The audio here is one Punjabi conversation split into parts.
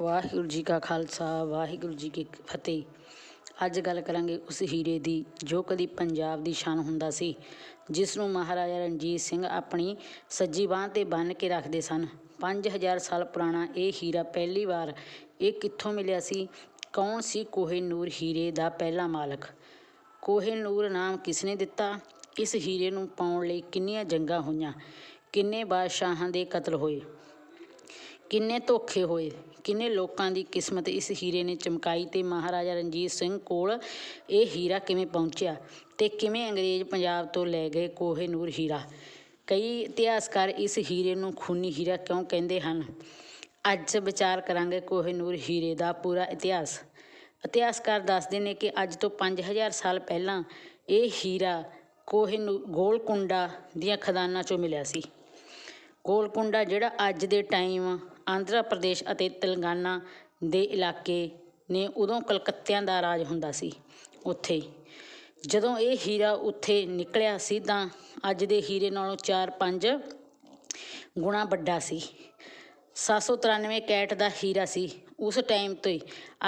ਵਾਹਿਗੁਰੂ ਜੀ ਕਾ ਖਾਲਸਾ, ਵਾਹਿਗੁਰੂ ਜੀ ਕੀ ਫਤਿਹ। ਅੱਜ ਗੱਲ ਕਰਾਂਗੇ ਉਸ ਹੀਰੇ ਦੀ, ਜੋ ਕਦੀ ਪੰਜਾਬ ਦੀ ਸ਼ਾਨ ਹੁੰਦਾ ਸੀ, ਜਿਸ ਨੂੰ ਮਹਾਰਾਜਾ ਰਣਜੀਤ ਸਿੰਘ ਆਪਣੀ ਸੱਜੀ ਬਾਹ ਤੇ ਬੰਨ੍ਹ ਕੇ ਰੱਖਦੇ ਸਨ। 5000 ਸਾਲ ਪੁਰਾਣਾ ਇਹ ਹੀਰਾ ਪਹਿਲੀ ਵਾਰ ਇਹ ਕਿੱਥੋਂ ਮਿਲਿਆ ਸੀ? ਕੌਣ ਸੀ ਕੋਹੇਨੂਰ ਹੀਰੇ ਦਾ ਪਹਿਲਾ ਮਾਲਕ? ਕੋਹੇ ਨੂਰ ਨਾਮ ਕਿਸਨੇ ਦਿੱਤਾ? ਇਸ ਹੀਰੇ ਨੂੰ ਪਾਉਣ ਲਈ ਕਿੰਨੀਆਂ ਜੰਗਾਂ ਹੋਈਆਂ? ਕਿੰਨੇ ਬਾਦਸ਼ਾਹਾਂ ਦੇ ਕਤਲ ਹੋਏ? ਕਿੰਨੇ ਧੋਖੇ ਹੋਏ? ਕਿੰਨੇ ਲੋਕਾਂ ਦੀ ਕਿਸਮਤ ਇਸ ਹੀਰੇ ਨੇ ਚਮਕਾਈ ਤੇ ਮਹਾਰਾਜਾ ਰਣਜੀਤ ਸਿੰਘ ਕੋਲ ਇਹ ਹੀਰਾ ਕਿਵੇਂ ਪਹੁੰਚਿਆ ਤੇ ਕਿਵੇਂ ਅੰਗਰੇਜ਼ ਪੰਜਾਬ ਤੋਂ ਲੈ ਗਏ ਕੋਹੇ ਨੂਰ ਹੀਰਾ? ਕਈ ਇਤਿਹਾਸਕਾਰ ਇਸ ਹੀਰੇ ਨੂੰ ਖੂਨੀ ਹੀਰਾ ਕਿਉਂ ਕਹਿੰਦੇ ਹਨ? ਅੱਜ ਵਿਚਾਰ ਕਰਾਂਗੇ ਕੋਹੇ ਨੂਰ ਹੀਰੇ ਦਾ ਪੂਰਾ ਇਤਿਹਾਸ। ਇਤਿਹਾਸਕਾਰ ਦੱਸਦੇ ਨੇ ਕਿ ਅੱਜ ਤੋਂ 5000 ਸਾਲ ਪਹਿਲਾਂ ਇਹ ਹੀਰਾ ਕੋਹੇਨੂ ਗੋਲਕੁੰਡਾ ਦੀਆਂ ਖਦਾਨਾਂ ਚੋਂ ਮਿਲਿਆ ਸੀ। ਗੋਲਕੁੰਡਾ ਜਿਹੜਾ ਅੱਜ ਦੇ ਟਾਈਮ ਆਂਧਰਾ ਪ੍ਰਦੇਸ਼ ਅਤੇ ਤੇਲੰਗਾਨਾ ਦੇ ਇਲਾਕੇ ਨੇ ਉਦੋਂ ਕਲਕੱਤਿਆਂ ਦਾ ਰਾਜ ਹੁੰਦਾ ਸੀ। ਉੱਥੇ ਜਦੋਂ ਇਹ ਹੀਰਾ ਉੱਥੇ ਨਿਕਲਿਆ ਸੀ ਤਾਂ ਅੱਜ ਦੇ ਹੀਰੇ ਨਾਲੋਂ 4-5 ਗੁਣਾ ਵੱਡਾ ਸੀ। 793 ਕੈਰਟ ਦਾ ਹੀਰਾ ਸੀ। ਉਸ ਟਾਈਮ ਤੋਂ ਹੀ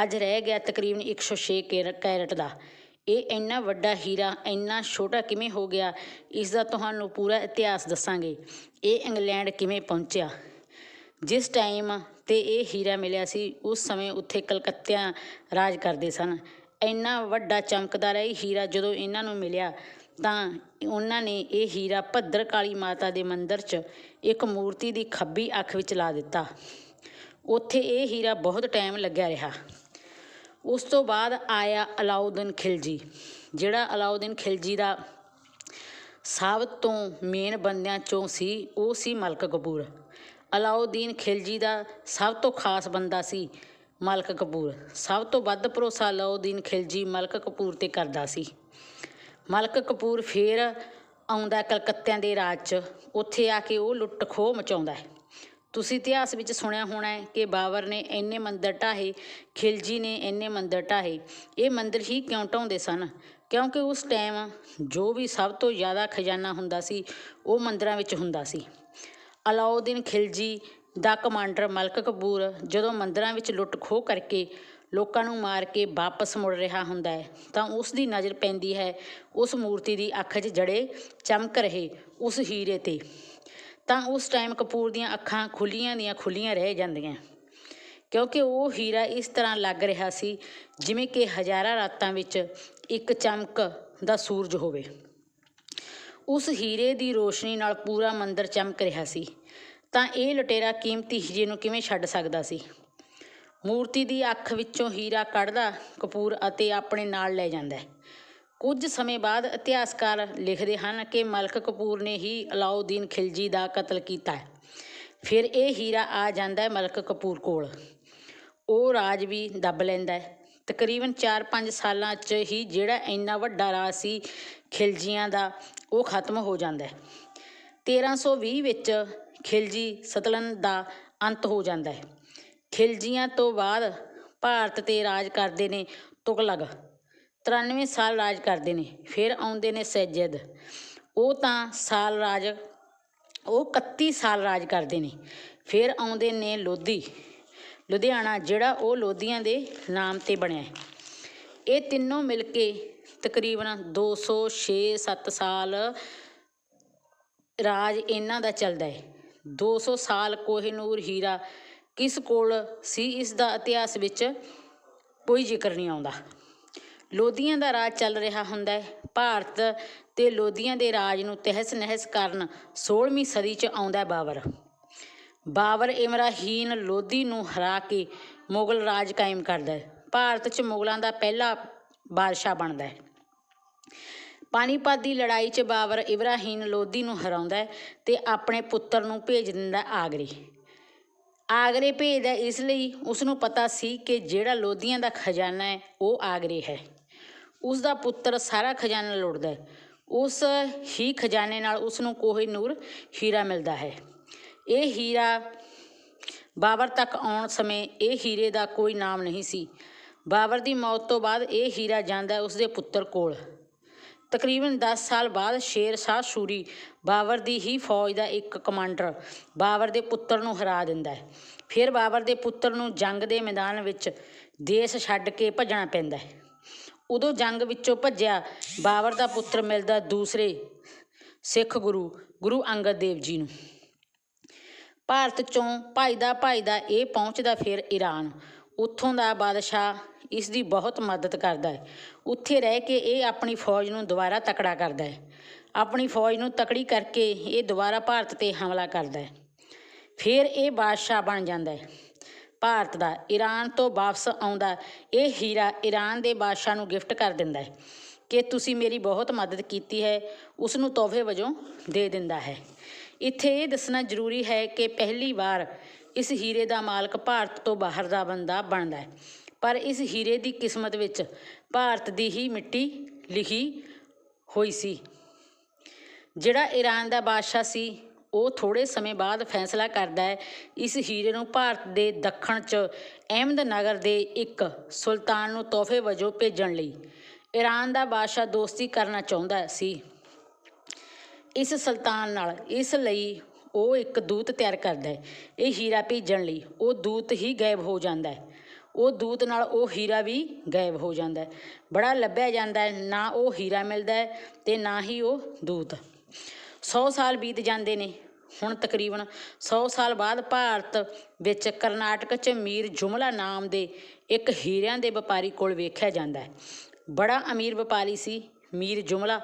ਅੱਜ ਰਹਿ ਗਿਆ ਤਕਰੀਬਨ 106 ਕੈਰ- ਕੈਰਟ ਦਾ। ਇਹ ਇੰਨਾ ਵੱਡਾ ਹੀਰਾ, ਇੰਨਾ ਛੋਟਾ ਕਿਵੇਂ ਹੋ ਗਿਆ, ਇਸ ਦਾ ਤੁਹਾਨੂੰ ਪੂਰਾ ਇਤਿਹਾਸ ਦੱਸਾਂਗੇ। ਇਹ ਇੰਗਲੈਂਡ ਕਿਵੇਂ ਪਹੁੰਚਿਆ? ਜਿਸ ਟਾਈਮ ਤੇ ਇਹ ਹੀਰਾ ਮਿਲਿਆ ਸੀ, ਉਸ ਸਮੇਂ ਉੱਥੇ ਕਲਕੱਤਿਆਂ ਰਾਜ ਕਰਦੇ ਸਨ। ਇੰਨਾ ਵੱਡਾ ਚਮਕਦਾ ਰਹੀ ਹੀਰਾ ਜਦੋਂ ਇਹਨਾਂ ਨੂੰ ਮਿਲਿਆ, ਤਾਂ ਉਹਨਾਂ ਨੇ ਇਹ ਹੀਰਾ ਭੱਦਰ ਕਾਲੀ ਮਾਤਾ ਦੇ ਮੰਦਿਰ 'ਚ ਇੱਕ ਮੂਰਤੀ ਦੀ ਖੱਬੀ ਅੱਖ ਵਿੱਚ ਲਾ ਦਿੱਤਾ। ਉੱਥੇ ਇਹ ਹੀਰਾ ਬਹੁਤ ਟਾਈਮ ਲੱਗਿਆ ਰਿਹਾ। ਉਸ ਤੋਂ ਬਾਅਦ ਆਇਆ ਅਲਾਉਦੀਨ ਖਿਲਜੀ, ਜਿਹੜਾ ਅਲਾਉਦੀਨ ਖਿਲਜੀ ਦਾ ਸਭ ਤੋਂ ਮੇਨ ਬੰਦਿਆਂ ਚੋਂ ਸੀ, ਉਹ ਸੀ ਮਲਕ ਕਪੂਰ। ਅਲਾਉਦੀਨ ਖਿਲਜੀ ਦਾ ਸਭ ਤੋਂ ਖਾਸ ਬੰਦਾ ਸੀ ਮਲਕ ਕਪੂਰ। ਸਭ ਤੋਂ ਵੱਧ ਭਰੋਸਾ ਅਲਾਉਦੀਨ ਖਿਲਜੀ ਮਲਕ ਕਪੂਰ ਤੇ ਕਰਦਾ ਸੀ। ਮਲਕ ਕਪੂਰ ਫੇਰ ਆਉਂਦਾ ਕਲਕੱਤਿਆਂ ਦੇ ਰਾਜ 'ਚ। ਉੱਥੇ ਆ ਕੇ ਉਹ ਲੁੱਟ ਖੋਹ ਮਚਾਉਂਦਾ ਹੈ। ਤੁਸੀਂ ਇਤਿਹਾਸ ਵਿੱਚ ਸੁਣਿਆ ਹੋਣਾ ਹੈ ਕਿ ਬਾਬਰ ਨੇ ਇੰਨੇ ਮੰਦਰ ਢਾਹੇ, ਖਿਲਜੀ ਨੇ ਇੰਨੇ ਮੰਦਰ ਢਾਹੇ। ਇਹ ਮੰਦਰ ਹੀ ਕਿਉਂ ਢਾਉਂਦੇ ਸਨ? ਕਿਉਂਕਿ ਉਸ ਟਾਈਮ ਜੋ ਵੀ ਸਭ ਤੋਂ ਜ਼ਿਆਦਾ ਖਜ਼ਾਨਾ ਹੁੰਦਾ ਸੀ, ਉਹ ਮੰਦਰਾਂ ਵਿੱਚ ਹੁੰਦਾ ਸੀ। ਅਲਾਉਦੀਨ ਖਿਲਜੀ ਦਾ ਕਮਾਂਡਰ ਮਲਕ ਕਪੂਰ ਜਦੋਂ ਮੰਦਰਾਂ ਵਿੱਚ ਲੁੱਟ ਖੋਹ ਕਰਕੇ ਲੋਕਾਂ ਨੂੰ ਮਾਰ ਕੇ ਵਾਪਸ ਮੁੜ ਰਿਹਾ ਹੁੰਦਾ ਹੈ, ਤਾਂ ਉਸ ਦੀ ਨਜ਼ਰ ਪੈਂਦੀ ਹੈ, ਉਸ ਮੂਰਤੀ ਦੀ ਅੱਖ 'ਚ ਜੜੇ ਚਮਕ ਰਹੇ ਉਸ ਹੀਰੇ ਤੇ। ਤਾਂ ਉਸ ਟਾਈਮ ਕਪੂਰ ਦੀਆਂ ਅੱਖਾਂ ਖੁੱਲੀਆਂ ਦੀਆਂ ਖੁੱਲੀਆਂ ਰਹਿ ਜਾਂਦੀਆਂ। ਕਿਉਂਕਿ ਉਹ ਹੀਰਾ ਇਸ ਤਰ੍ਹਾਂ ਲੱਗ ਰਿਹਾ ਸੀ ਜਿਵੇਂ ਕਿ ਹਜ਼ਾਰਾਂ ਰਾਤਾਂ ਵਿੱਚ ਇੱਕ ਚਮਕ ਦਾ ਸੂਰਜ ਹੋਵੇ। ਉਸ ਹੀਰੇ ਦੀ ਰੋਸ਼ਨੀ ਨਾਲ ਪੂਰਾ ਮੰਦਰ ਚਮਕ ਰਿਹਾ ਸੀ। ਤਾਂ ਇਹ ਲੁਟੇਰਾ ਕੀਮਤੀ ਹੀਰੇ ਨੂੰ ਕਿਵੇਂ ਛੱਡ ਸਕਦਾ ਸੀ? ਮੂਰਤੀ ਦੀ ਅੱਖ ਵਿੱਚੋਂ ਹੀਰਾ ਕੱਢਦਾ, ਕਪੂਰ ਅਤੇ ਆਪਣੇ ਨਾਲ ਲੈ ਜਾਂਦਾ ਹੈ। ਕੁਝ ਸਮੇਂ ਬਾਅਦ ਇਤਿਹਾਸਕਾਰ ਲਿਖਦੇ ਹਨ ਕਿ ਮਲਕ ਕਪੂਰ ਨੇ ਹੀ ਅਲਾਉਦੀਨ ਖਿਲਜੀ ਦਾ ਕਤਲ ਕੀਤਾ ਹੈ। ਫਿਰ ਇਹ ਹੀਰਾ ਆ ਜਾਂਦਾ ਹੈ ਮਲਕ ਕਪੂਰ ਕੋਲ। ਉਹ ਰਾਜ ਵੀ ਦੱਬ ਲੈਂਦਾ ਹੈ। ਤਕਰੀਬਨ 4-5 ਸਾਲਾਂ 'ਚ ਹੀ ਜਿਹੜਾ ਇੰਨਾ ਵੱਡਾ ਰਾਜ ਸੀ ਖਿਲਜੀਆਂ ਦਾ ਉਹ ਖਤਮ ਹੋ ਜਾਂਦਾ ਹੈ। 1320 ਵਿੱਚ ਖਿਲਜੀ ਸਤਲਨ ਦਾ ਅੰਤ ਹੋ ਜਾਂਦਾ ਹੈ। ਖਿਲਜੀਆਂ ਤੋਂ ਬਾਅਦ ਭਾਰਤ ਤੇ ਰਾਜ ਕਰਦੇ ਨੇ ਤੁਗਲਕ। 93 ਸਾਲ ਰਾਜ ਕਰਦੇ ਨੇ, ਫਿਰ ਆਉਂਦੇ ਨੇ ਸੈਜਦ। ਉਹ ਤਾਂ ਸਾਲ ਰਾਜ, ਉਹ 31 ਸਾਲ ਰਾਜ ਕਰਦੇ ਨੇ, ਫਿਰ ਆਉਂਦੇ ਨੇ ਲੋਧੀ। ਲੁਧਿਆਣਾ, ਜਿਹੜਾ ਉਹ ਲੋਧੀਆਂ ਦੇ ਨਾਮ ਤੇ ਬਣਿਆ ਇਹ ਤਿੰਨੋਂ ਮਿਲ ਕੇ ਤਕਰੀਬਨ 206-7 ਸਾਲ ਰਾਜ ਇਹਨਾਂ ਦਾ ਚੱਲਦਾ ਹੈ 200 ਸਾਲ ਕੋਹਿਨੂਰ ਹੀਰਾ ਕਿਸ ਕੋਲ ਸੀ, ਇਸ ਦਾ ਇਤਿਹਾਸ ਵਿੱਚ ਕੋਈ ਜ਼ਿਕਰ ਨਹੀਂ ਆਉਂਦਾ। ਲੋਧੀਆਂ ਦਾ ਰਾਜ ਚੱਲ ਰਿਹਾ ਹੁੰਦਾ ਹੈ ਭਾਰਤ ਤੇ ਲੋਧੀਆਂ ਦੇ ਰਾਜ ਨੂੰ ਤਹਿਸ ਨਹਿਸ ਕਰਨ 16ਵੀਂ ਸਦੀ 'ਚ ਆਉਂਦਾ ਬਾਬਰ। ਬਾਬਰ ਇਮਰਾਹੀਨ ਲੋਧੀ ਨੂੰ ਹਰਾ ਕੇ ਮੁਗਲ ਰਾਜ ਕਾਇਮ ਕਰਦਾ ਹੈ ਭਾਰਤ 'ਚ ਮੁਗਲਾਂ ਦਾ ਪਹਿਲਾ ਬਾਦਸ਼ਾਹ ਬਣਦਾ ਹੈ ਪਾਣੀਪਤ ਦੀ ਲੜਾਈ 'ਚ ਬਾਬਰ ਇਬਰਾਹੀਮ ਲੋਧੀ ਨੂੰ ਹਰਾਉਂਦਾ ਤੇ ਆਪਣੇ ਪੁੱਤਰ ਨੂੰ ਭੇਜ ਦਿੰਦਾ ਆਗਰੇ। ਆਗਰੇ ਭੇਜਦਾ ਇਸ ਲਈ ਉਸ ਨੂੰ ਪਤਾ ਸੀ ਕਿ ਜਿਹੜਾ ਲੋਧੀਆਂ ਦਾ ਖਜ਼ਾਨਾ ਹੈ, ਉਹ ਆਗਰੇ ਹੈ। ਉਸ ਦਾ ਪੁੱਤਰ ਸਾਰਾ ਖਜ਼ਾਨਾ ਲੁੱਟਦਾ ਉਸ ਹੀ ਖਜ਼ਾਨੇ ਨਾਲ ਉਸ ਨੂੰ ਕੋਹੀਨੂਰ ਹੀਰਾ ਮਿਲਦਾ ਹੈ। ਇਹ ਹੀਰਾ ਬਾਬਰ ਤੱਕ ਆਉਣ ਸਮੇਂ ਇਹ ਹੀਰੇ ਦਾ ਕੋਈ ਨਾਮ ਨਹੀਂ ਸੀ। ਬਾਬਰ ਦੀ ਮੌਤ ਤੋਂ ਬਾਅਦ ਇਹ ਹੀਰਾ ਜਾਂਦਾ ਹੈ ਉਸਦੇ ਪੁੱਤਰ ਕੋਲ। ਤਕਰੀਬਨ 10 ਸਾਲ ਬਾਅਦ ਸ਼ੇਰ ਸ਼ਾਹ ਸੂਰੀ ਬਾਬਰ ਦੀ ਹੀ ਫੌਜ ਦਾ ਇੱਕ ਕਮਾਂਡਰ ਬਾਬਰ ਦੇ ਪੁੱਤਰ ਨੂੰ ਹਰਾ ਦਿੰਦਾ ਹੈ। ਫਿਰ ਬਾਬਰ ਦੇ ਪੁੱਤਰ ਨੂੰ ਜੰਗ ਦੇ ਮੈਦਾਨ ਵਿੱਚ ਦੇਸ਼ ਛੱਡ ਕੇ ਭੱਜਣਾ ਪੈਂਦਾ ਹੈ। ਉਦੋਂ ਜੰਗ ਵਿੱਚੋਂ ਭੱਜਿਆ ਬਾਬਰ ਦਾ ਪੁੱਤਰ ਮਿਲਦਾ ਦੂਸਰੇ ਸਿੱਖ ਗੁਰੂ ਗੁਰੂ ਅੰਗਦ ਦੇਵ ਜੀ ਨੂੰ। ਭਾਰਤ ਚੋਂ ਭਾਈ ਦਾ ਭਾਈ ਦਾ ਇਹ ਪਹੁੰਚਦਾ ਫਿਰ ਈਰਾਨ। ਉੱਥੋਂ ਦਾ ਬਾਦਸ਼ਾਹ ਇਸ ਦੀ ਬਹੁਤ ਮਦਦ ਕਰਦਾ ਹੈ। ਉੱਥੇ ਰਹਿ ਕੇ ਇਹ ਆਪਣੀ ਫੌਜ ਨੂੰ ਦੁਬਾਰਾ ਤਕੜਾ ਕਰਦਾ ਹੈ। ਆਪਣੀ ਫੌਜ ਨੂੰ ਤਕੜੀ ਕਰਕੇ ਇਹ ਦੁਬਾਰਾ ਭਾਰਤ ਤੇ ਹਮਲਾ ਕਰਦਾ ਹੈ। ਫਿਰ ਇਹ ਬਾਦਸ਼ਾਹ ਬਣ ਜਾਂਦਾ ਹੈ। ਭਾਰਤ ਦਾ ਈਰਾਨ ਤੋਂ ਵਾਪਸ ਆਉਂਦਾ ਇਹ ਹੀਰਾ ਈਰਾਨ ਦੇ ਬਾਦਸ਼ਾਹ ਨੂੰ ਗਿਫਟ ਕਰ ਦਿੰਦਾ ਹੈ ਕਿ ਤੁਸੀਂ ਮੇਰੀ ਬਹੁਤ ਮਦਦ ਕੀਤੀ ਹੈ ਉਸ ਨੂੰ ਤੋਹਫੇ ਵਜੋਂ ਦੇ ਦਿੰਦਾ ਹੈ। ਇੱਥੇ ਇਹ ਦੱਸਣਾ ਜ਼ਰੂਰੀ ਹੈ ਕਿ ਪਹਿਲੀ ਵਾਰ ਇਸ ਹੀਰੇ ਦਾ ਮਾਲਕ ਭਾਰਤ ਤੋਂ ਬਾਹਰ ਦਾ ਬੰਦਾ ਬਣਦਾ ਹੈ। ਪਰ ਇਸ ਹੀਰੇ ਦੀ ਕਿਸਮਤ ਵਿੱਚ ਭਾਰਤ ਦੀ ਹੀ ਮਿੱਟੀ ਲਿਖੀ ਹੋਈ ਸੀ। ਜਿਹੜਾ ਈਰਾਨ ਦਾ ਬਾਦਸ਼ਾਹ ਸੀ, ਉਹ ਥੋੜੇ ਸਮੇਂ ਬਾਅਦ ਫੈਸਲਾ ਕਰਦਾ ਹੈ, ਇਸ ਹੀਰੇ ਨੂੰ ਭਾਰਤ ਦੇ ਦੱਖਣ 'ਚ ਅਹਿਮਦਨਗਰ ਦੇ ਇੱਕ ਸੁਲਤਾਨ ਨੂੰ ਤੋਹਫੇ ਵਜੋਂ ਭੇਜਣ ਲਈ ਈਰਾਨ ਦਾ ਬਾਦਸ਼ਾਹ ਦੋਸਤੀ ਕਰਨਾ ਚਾਹੁੰਦਾ ਸੀ। ਇਸ ਸੁਲਤਾਨ ਨਾਲ ਇਸ ਲਈ ਉਹ ਇੱਕ ਦੂਤ ਤਿਆਰ ਕਰਦਾ ਹੈ। ਇਹ ਹੀਰਾ ਭੇਜਣ ਲਈ ਉਹ ਦੂਤ ਹੀ ਗਾਇਬ ਹੋ ਜਾਂਦਾ ਹੈ। ਉਹ ਦੂਤ ਨਾਲ ਉਹ ਹੀਰਾ ਵੀ ਗਾਇਬ ਹੋ ਜਾਂਦਾ ਹੈ। ਬੜਾ ਲੱਭਿਆ ਜਾਂਦਾ ਹੈ, ਨਾ ਉਹ ਹੀਰਾ ਮਿਲਦਾ ਹੈ ਤੇ ਨਾ ਹੀ ਉਹ ਦੂਤ। 100 ਸਾਲ ਬੀਤ ਜਾਂਦੇ ਨੇ। ਹੁਣ ਤਕਰੀਬਨ 100 ਸਾਲ ਬਾਅਦ ਭਾਰਤ ਵਿੱਚ ਕਰਨਾਟਕ 'ਚ ਮੀਰ ਜੁਮਲਾ ਨਾਮ ਦੇ ਇੱਕ ਹੀਰਿਆਂ ਦੇ ਵਪਾਰੀ ਕੋਲ ਵੇਖਿਆ ਜਾਂਦਾ ਹੈ। ਬੜਾ ਅਮੀਰ ਵਪਾਰੀ ਸੀ। ਮੀਰ ਜੁਮਲਾ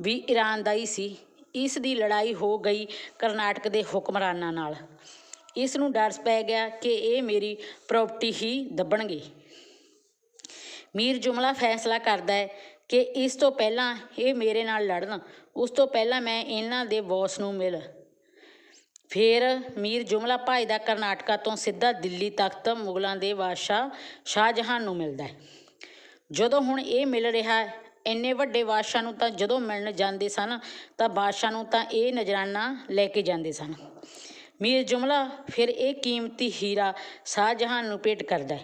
ਵੀ ਈਰਾਨ ਦਾ ਹੀ ਸੀ। ਇਸ ਦੀ ਲੜਾਈ ਹੋ ਗਈ ਕਰਨਾਟਕ ਦੇ ਹੁਕਮਰਾਨਾਂ ਨਾਲ। ਇਸ ਨੂੰ ਡਰ ਪੈ ਗਿਆ ਕਿ ਇਹ ਮੇਰੀ ਪ੍ਰਾਪਰਟੀ ਹੀ ਦੱਬਣਗੇ। ਮੀਰ ਜੁਮਲਾ ਫੈਸਲਾ ਕਰਦਾ ਹੈ ਕਿ ਇਸ ਤੋਂ ਪਹਿਲਾਂ ਇਹ ਮੇਰੇ ਨਾਲ ਲੜਨ, ਉਸ ਤੋਂ ਪਹਿਲਾਂ ਮੈਂ ਇਹਨਾਂ ਦੇ ਬੌਸ ਨੂੰ ਮਿਲ। ਫਿਰ ਮੀਰ ਜੁਮਲਾ ਭਾਈ ਦਾ ਕਰਨਾਟਕਾ ਤੋਂ ਸਿੱਧਾ ਦਿੱਲੀ ਤਖਤ ਮੁਗਲਾਂ ਦੇ ਬਾਦਸ਼ਾਹ ਸ਼ਾਹਜਹਾਨ ਨੂੰ ਮਿਲਦਾ ਹੈ। ਜਦੋਂ ਹੁਣ ਇਹ ਮਿਲ ਰਿਹਾ ਹੈ ਇੰਨੇ ਵੱਡੇ ਬਾਦਸ਼ਾਹ ਨੂੰ ਤਾਂ ਜਦੋਂ ਮਿਲਣ ਜਾਂਦੇ ਸਨ, ਤਾਂ ਬਾਦਸ਼ਾਹ ਨੂੰ ਤਾਂ ਇਹ ਨਜ਼ਰਾਨਾ ਲੈ ਕੇ ਜਾਂਦੇ ਸਨ। ਮੀਰ ਜੁਮਲਾ ਫਿਰ ਇਹ ਕੀਮਤੀ ਹੀਰਾ ਸ਼ਾਹਜਹਾਨ ਨੂੰ ਭੇਟ ਕਰਦਾ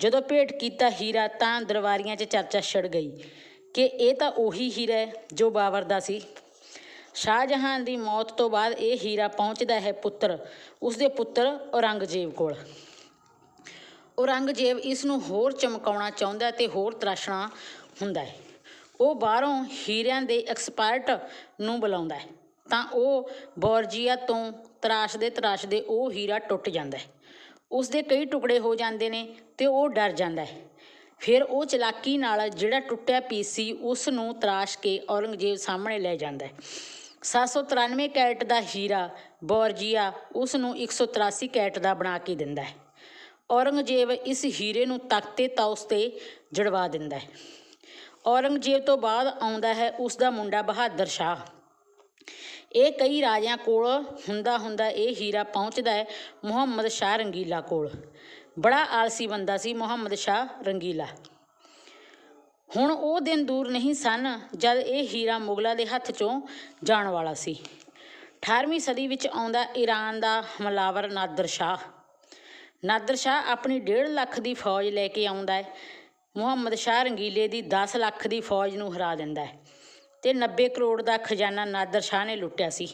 ਜਦੋਂ ਭੇਟ ਕੀਤਾ ਹੀਰਾ ਤਾਂ ਦਰਬਾਰੀਆਂ 'ਚ ਚਰਚਾ ਛਿੜ ਗਈ ਕਿ ਇਹ ਤਾਂ ਉਹੀ ਹੀਰਾ ਹੈ ਜੋ ਬਾਬਰ ਦਾ ਸੀ। ਸ਼ਾਹਜਹਾਨ ਦੀ ਮੌਤ ਤੋਂ ਬਾਅਦ ਇਹ ਹੀਰਾ ਪਹੁੰਚਦਾ ਹੈ ਪੁੱਤਰ ਉਸਦੇ ਪੁੱਤਰ ਔਰੰਗਜ਼ੇਬ ਕੋਲ। ਔਰੰਗਜ਼ੇਬ ਇਸ ਨੂੰ ਹੋਰ ਚਮਕਾਉਣਾ ਚਾਹੁੰਦਾ ਤੇ ਹੋਰ ਤਰਾਸ਼ਣਾ ਹੁੰਦਾ ਹੈ। ਉਹ ਬਾਹਰੋਂ ਹੀਰਿਆਂ ਦੇ ਐਕਸਪਰਟ ਨੂੰ ਬੁਲਾਉਂਦਾ ਹੈ। ਤਾਂ ਉਹ ਬੋਰਜੀਆ ਤੋਂ ਤਰਾਸ਼ਦੇ ਤਰਾਸ਼ਦੇ ਉਹ ਹੀਰਾ ਟੁੱਟ ਜਾਂਦਾ ਹੈ। ਉਸ ਦੇ ਕਈ ਟੁਕੜੇ ਹੋ ਜਾਂਦੇ ਨੇ ਤੇ ਉਹ ਡਰ ਜਾਂਦਾ ਹੈ। ਫਿਰ ਉਹ ਚਲਾਕੀ ਨਾਲ ਜਿਹੜਾ ਟੁੱਟਿਆ ਪੀਸ ਸੀ ਉਸ ਨੂੰ ਤਰਾਸ਼ ਕੇ ਔਰੰਗਜ਼ੇਬ ਸਾਹਮਣੇ ਲੈ ਜਾਂਦਾ ਹੈ। 793 ਕੈਰਟ ਦਾ ਹੀਰਾ ਬੋਰਜੀਆ ਉਸ ਨੂੰ 183 ਕੈਰਟ ਦਾ ਬਣਾ ਕੇ ਦਿੰਦਾ ਹੈ। ਔਰੰਗਜ਼ੇਬ ਇਸ ਹੀਰੇ ਨੂੰ ਤਖਤੇ ਤੌਸ ਤੇ ਜੜਵਾ ਦਿੰਦਾ ਹੈ। ਔਰੰਗਜ਼ੇਬ ਤੋਂ ਬਾਅਦ ਆਉਂਦਾ ਹੈ ਉਸ ਦਾ ਮੁੰਡਾ ਬਹਾਦਰ ਸ਼ਾਹ। ਇਹ ਕਈ ਰਾਜਿਆਂ ਕੋਲ ਹੁੰਦਾ ਹੁੰਦਾ ਇਹ ਹੀਰਾ ਪਹੁੰਚਦਾ ਹੈ ਮੁਹੰਮਦ ਸ਼ਾਹ ਰੰਗੀਲਾ ਕੋਲ। ਬੜਾ ਆਲਸੀ ਬੰਦਾ ਸੀ ਮੁਹੰਮਦ ਸ਼ਾਹ ਰੰਗੀਲਾ। ਹੁਣ ਉਹ ਦਿਨ ਦੂਰ ਨਹੀਂ ਸਨ ਜਦ ਇਹ ਹੀਰਾ ਮੁਗਲਾਂ ਦੇ ਹੱਥ 'ਚੋਂ ਜਾਣ ਵਾਲਾ ਸੀ। 18ਵੀਂ ਸਦੀ ਵਿੱਚ ਆਉਂਦਾ ਈਰਾਨ ਦਾ ਹਮਲਾਵਰ ਨਾਦਰ ਸ਼ਾਹ। ਨਾਦਰ ਸ਼ਾਹ ਆਪਣੀ 1.5 ਲੱਖ ਦੀ ਫੌਜ ਲੈ ਕੇ ਆਉਂਦਾ ਹੈ। ਮੁਹੰਮਦ ਸ਼ਾਹ ਰੰਗੀਲੇ ਦੀ 10 ਲੱਖ ਦੀ ਫੌਜ ਨੂੰ ਹਰਾ ਦਿੰਦਾ ਹੈ ਤੇ 90 ਕਰੋੜ ਦਾ ਖਜ਼ਾਨਾ ਨਾਦਰ ਸ਼ਾਹ ਨੇ ਲੁੱਟਿਆ ਸੀ।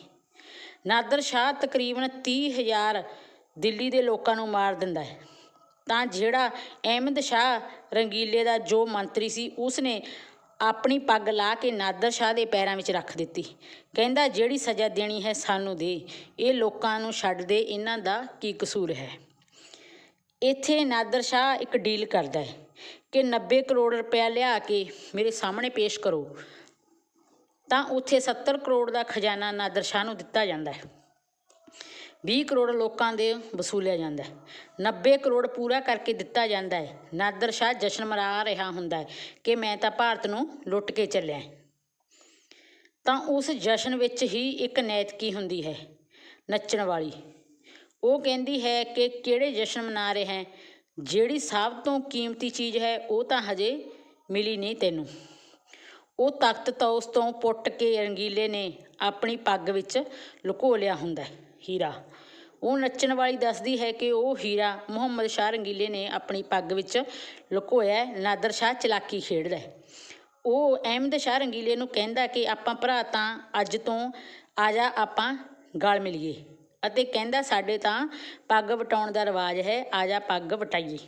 ਨਾਦਰ ਸ਼ਾਹ ਤਕਰੀਬਨ 30000 ਦਿੱਲੀ ਦੇ ਲੋਕਾਂ ਨੂੰ ਮਾਰ ਦਿੰਦਾ ਹੈ। ਤਾਂ ਜਿਹੜਾ ਅਹਿਮਦ ਸ਼ਾਹ ਰੰਗੀਲੇ ਦਾ ਜੋ ਮੰਤਰੀ ਸੀ, ਉਸਨੇ ਆਪਣੀ ਪੱਗ ਲਾ ਕੇ ਨਾਦਰ ਸ਼ਾਹ ਦੇ ਪੈਰਾਂ ਵਿੱਚ ਰੱਖ ਦਿੱਤੀ। ਕਹਿੰਦਾ, ਜਿਹੜੀ ਸਜ਼ਾ ਦੇਣੀ ਹੈ, ਸਾਨੂੰ ਦੇ। ਇਹ ਲੋਕਾਂ ਨੂੰ ਛੱਡ ਦੇ। ਇਹਨਾਂ ਦਾ ਕੀ ਕਸੂਰ ਹੈ? ਇੱਥੇ ਨਾਦਰ ਸ਼ਾਹ ਇੱਕ ਡੀਲ ਕਰਦਾ ਹੈ। ਕਿ 90 ਕਰੋੜ ਰੁਪਇਆ ਲਿਆ ਕੇ ਮੇਰੇ ਸਾਹਮਣੇ ਪੇਸ਼ ਕਰੋ, ਤਾਂ ਉੱਥੇ 70 ਕਰੋੜ ਦਾ ਖਜ਼ਾਨਾ ਨਾਦਰ ਸ਼ਾਹ ਨੂੰ ਦਿੱਤਾ ਜਾਂਦਾ ਹੈ। 20 ਕਰੋੜ ਲੋਕਾਂ ਦੇ ਵਸੂਲਿਆ ਜਾਂਦਾ ਹੈ। 90 ਕਰੋੜ ਪੂਰਾ ਕਰਕੇ ਦਿੱਤਾ ਜਾਂਦਾ ਹੈ। ਨਾਦਰ ਸ਼ਾਹ ਜਸ਼ਨ ਮਨਾ ਰਿਹਾ ਹੁੰਦਾ ਹੈ ਕਿ ਮੈਂ ਤਾਂ ਭਾਰਤ ਨੂੰ ਲੁੱਟ ਕੇ ਚੱਲਿਆ ਤਾਂ ਉਸ ਜਸ਼ਨ ਵਿੱਚ ਹੀ ਇੱਕ ਨੈਤਕੀ ਹੁੰਦੀ ਹੈ, ਨੱਚਣ ਵਾਲੀ। ਉਹ ਕਹਿੰਦੀ ਹੈ ਕਿ ਕਿਹੜੇ ਜਸ਼ਨ ਮਨਾ ਰਹੇ ਹੈ? ਜਿਹੜੀ ਸਭ ਤੋਂ ਕੀਮਤੀ ਚੀਜ਼ ਹੈ, ਉਹ ਤਾਂ ਹਜੇ ਮਿਲੀ ਨਹੀਂ ਤੈਨੂੰ। ਉਹ ਤਖਤ ਤੋਂ ਉਸ ਤੋਂ ਪੁੱਟ ਕੇ ਰੰਗੀਲੇ ਨੇ, ਆਪਣੀ ਪੱਗ ਵਿੱਚ ਲੁਕੋ ਲਿਆ ਹੁੰਦਾ ਹੀਰਾ। ਉਹ ਨੱਚਣ ਵਾਲੀ ਦੱਸਦੀ ਹੈ ਕਿ ਉਹ ਹੀਰਾ ਮੁਹੰਮਦ ਸ਼ਾਹ ਰੰਗੀਲੇ ਨੇ ਆਪਣੀ ਪੱਗ ਵਿੱਚ ਲੁਕੋਇਆ ਨਾਦਰ ਸ਼ਾਹ ਚਲਾਕੀ ਖੇਡਦਾ ਉਹ ਅਹਿਮਦ ਸ਼ਾਹ ਰੰਗੀਲੇ ਨੂੰ ਕਹਿੰਦਾ ਕਿ ਆਪਾਂ ਭਰਾ ਤਾਂ ਅੱਜ ਤੋਂ ਆ ਜਾ, ਆਪਾਂ ਗਲ ਮਿਲੀਏ। ਅਤੇ ਕਹਿੰਦਾ ਸਾਡੇ ਤਾਂ ਪੱਗ ਵਟਾਉਣ ਦਾ ਰਿਵਾਜ ਹੈ, ਆ ਪੱਗ ਵਟਾਈਏ।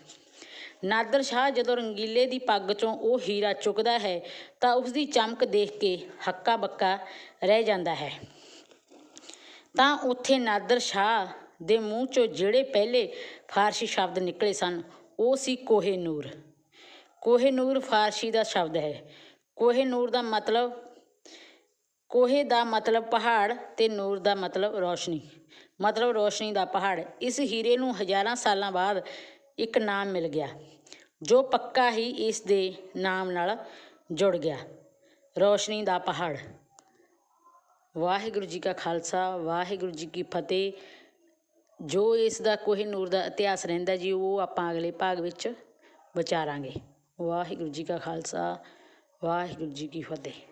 ਨਾਦਰ ਸ਼ਾਹ ਜਦੋਂ ਰੰਗੀਲੇ ਦੀ ਪੱਗ ਚੋਂ ਉਹ ਹੀਰਾ ਚੁੱਕਦਾ ਹੈ, ਤਾਂ ਉਸ ਦੀ ਚਮਕ ਦੇਖ ਕੇ ਹੱਕਾ ਬੱਕਾ ਰਹਿ ਜਾਂਦਾ ਹੈ। ਤਾਂ ਉੱਥੇ ਨਾਦਰ ਸ਼ਾਹ ਦੇ ਮੂੰਹ ਚੋਂ ਜਿਹੜੇ ਪਹਿਲੇ ਫਾਰਸੀ ਸ਼ਬਦ ਨਿਕਲੇ ਸਨ, ਉਹ ਸੀ ਕੋਹੇ ਨੂਰ। ਕੋਹੇ ਨੂਰ ਫਾਰਸੀ ਦਾ ਸ਼ਬਦ ਹੈ। ਕੋਹੇ ਨੂਰ ਦਾ ਮਤਲਬ, ਕੋਹੇ ਦਾ ਮਤਲਬ ਪਹਾੜ ਤੇ ਨੂਰ ਦਾ ਮਤਲਬ ਰੋਸ਼ਨੀ। ਮਤਲਬ ਰੋਸ਼ਨੀ ਦਾ ਪਹਾੜ। ਇਸ ਹੀਰੇ ਨੂੰ ਹਜ਼ਾਰਾਂ ਸਾਲਾਂ ਬਾਅਦ ਇੱਕ ਨਾਮ ਮਿਲ ਗਿਆ, ਜੋ ਪੱਕਾ ਹੀ ਇਸ ਦੇ ਨਾਮ ਨਾਲ ਜੁੜ ਗਿਆ। ਰੋਸ਼ਨੀ ਦਾ ਪਹਾੜ। ਵਾਹਿਗੁਰੂ ਜੀ ਕਾ ਖਾਲਸਾ, ਵਾਹਿਗੁਰੂ ਜੀ ਕੀ ਫਤਿਹ। ਜੋ ਇਸ ਦਾ ਕੋਹੇ ਨੂਰ ਦਾ ਇਤਿਹਾਸ ਰਹਿੰਦਾ ਜੀ, ਉਹ ਆਪਾਂ ਅਗਲੇ ਭਾਗ ਵਿੱਚ ਵਿਚਾਰਾਂਗੇ। ਵਾਹਿਗੁਰੂ ਜੀ ਕਾ ਖਾਲਸਾ, ਵਾਹਿਗੁਰੂ ਜੀ ਕੀ ਫਤਿਹ।